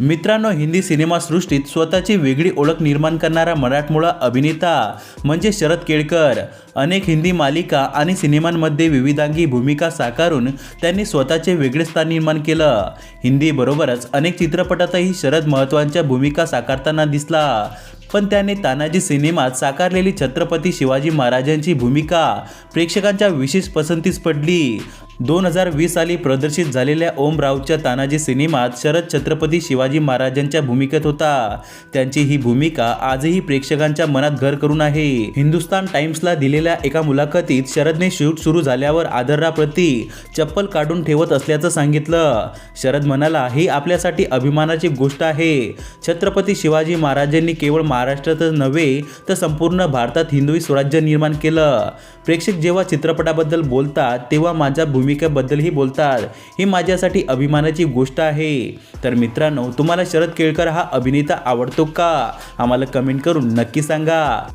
मित्रांनो हिंदी सिनेमासृष्टीत स्वतःची वेगळी ओळख निर्माण करणारा मराठमोळा अभिनेता म्हणजे शरद केळकर. अनेक हिंदी मालिका आणि सिनेमांमध्ये विविधांगी भूमिका साकारून त्यांनी स्वतःचे वेगळे स्थान निर्माण केलं. हिंदीबरोबरच अनेक चित्रपटातही शरद महत्त्वाच्या भूमिका साकारताना दिसला. पण त्याने तानाजी सिनेमात साकारलेली छत्रपती शिवाजी महाराजांची भूमिका प्रेक्षकांच्या विशेष पसंतीस पडली. दोन हजार वीस साली प्रदर्शित झालेल्या ओम रावच्या तानाजी सिनेमात शरद छत्रपती शिवाजी महाराजांच्या भूमिकेत होता. त्यांची ही भूमिका आजही प्रेक्षकांच्या मनात घर करून आहे. हिंदुस्तान टाइम्सला दिलेल्या एका मुलाखतीत शरदने शूट सुरू झाल्यावर आदराप्रती चप्पल काढून ठेवत असल्याचं सांगितलं. शरद म्हणाला ही आपल्यासाठी अभिमानाची गोष्ट आहे. छत्रपती शिवाजी महाराजांनी केवळ महाराष्ट्रातच नव्हे तर संपूर्ण भारतात हिंदवी स्वराज्य निर्माण केलं. प्रेक्षक जेव्हा चित्रपटाबद्दल बोलतात तेव्हा माझ्या भूमिकेबद्दलही बोलतात. ही माझ्यासाठी अभिमानाची गोष्ट आहे. तर मित्रांनो तुम्हाला शरद केळकर हा अभिनेता आवडतो का? आम्हाला कमेंट करून नक्की सांगा.